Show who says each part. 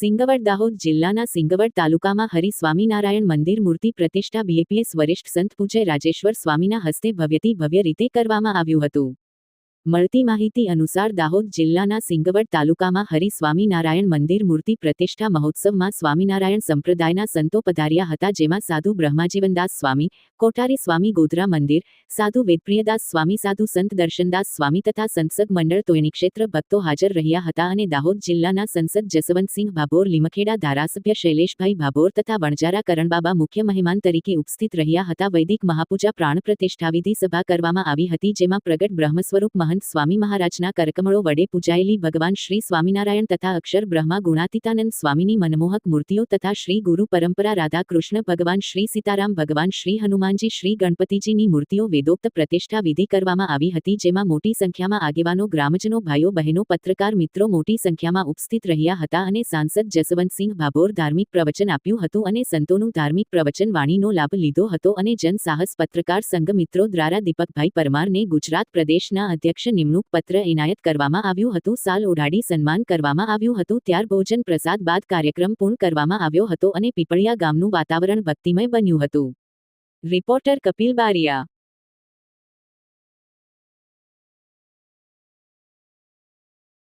Speaker 1: સિંગવડ દાહોદ જિલ્લાના સિંગવડ તાલુકામાં હરિ સ્વામિનારાયણ મંદિર મૂર્તિ પ્રતિષ્ઠા બીએપીએસ વરિષ્ઠ સંત પૂજ્ય રાજેશ્વર સ્વામીના હસ્તે ભવ્યથી ભવ્ય રીતે કરવામાં આવ્યું હતું. મળતી માહિતી અનુસાર દાહોદ જિલ્લાના સિંગવડ તાલુકામાં હરિ સ્વામિનારાયણ મંદિર મૂર્તિ પ્રતિષ્ઠા મહોત્સવમાં સ્વામિનારાયણ સંપ્રદાયના સંતો પધાર્યા હતા, જેમાં સાધુ બ્રહ્માજીવનદાસ સ્વામી, કોઠારી સ્વામી ગોધરા મંદિર, સાધુ વેદપ્રિયદાસ સ્વામી, સાધુ સંત દર્શનદાસ સ્વામી તથા સંસદ મંડળ તોયણી ક્ષેત્ર ભક્તો હાજર રહ્યા હતા અને દાહોદ જિલ્લાના સંસદ જસવંતસિંહ ભાભોર, લીમખેડા ધારાસભ્ય શૈલેષભાઈ ભાભોર તથા વણજારા કરણબાબા મુખ્ય મહેમાન તરીકે ઉપસ્થિત રહ્યા હતા. વૈદિક મહાપૂજા પ્રાણ પ્રતિષ્ઠાવિધિ સભા કરવામાં આવી હતી, જેમાં પ્રગટ બ્રહ્મ સ્વરૂપ મહંત સ્વામી મહારાજના કરકમળો વડે પૂજાયેલી ભગવાન શ્રી સ્વામિનારાયણ તથા અક્ષર બ્રહ્મા ગુણાતીતાનંદ સ્વામીની મનમોહક મૂર્તિઓ તથા શ્રી ગુરુ પરંપરા રાધા કૃષ્ણ ભગવાન શ્રી સીતારામ ભગવાન શ્રી હનુમાનજી શ્રી ગણપતિજીની મૂર્તિઓ વેદોક્ત પ્રતિષ્ઠા વિધિ કરવામાં આવી હતી, જેમાં મોટી સંખ્યામાં આગેવાનો, ગ્રામજનો, ભાઈઓ, બહેનો, પત્રકાર, મિત્રો મોટી સંખ્યામાં ઉપસ્થિત રહ્યા હતા અને સાંસદ જસવંતસિંહ ભાભોર ધાર્મિક પ્રવચન આપ્યું હતું અને સંતોનું ધાર્મિક પ્રવચન વાણીનો લાભ લીધો હતો અને જન સાહસ પત્રકાર સંઘ મિત્રો દ્વારા દીપકભાઈ પરમારને ગુજરાત પ્રદેશના અધ્યક્ષ નિમણૂક પત્ર એનાયત કરવામાં આવ્યું હતું, સાલ ઓઢાડી સન્માન કરવામાં આવ્યું હતું, ત્યાર ભોજન પ્રસાદ બાદ કાર્યક્રમ પૂર્ણ કરવામાં આવ્યો હતો અને પીપળિયા ગામનું વાતાવરણ ભક્તિમય બન્યું હતું. રિપોર્ટર કપિલ બારિયા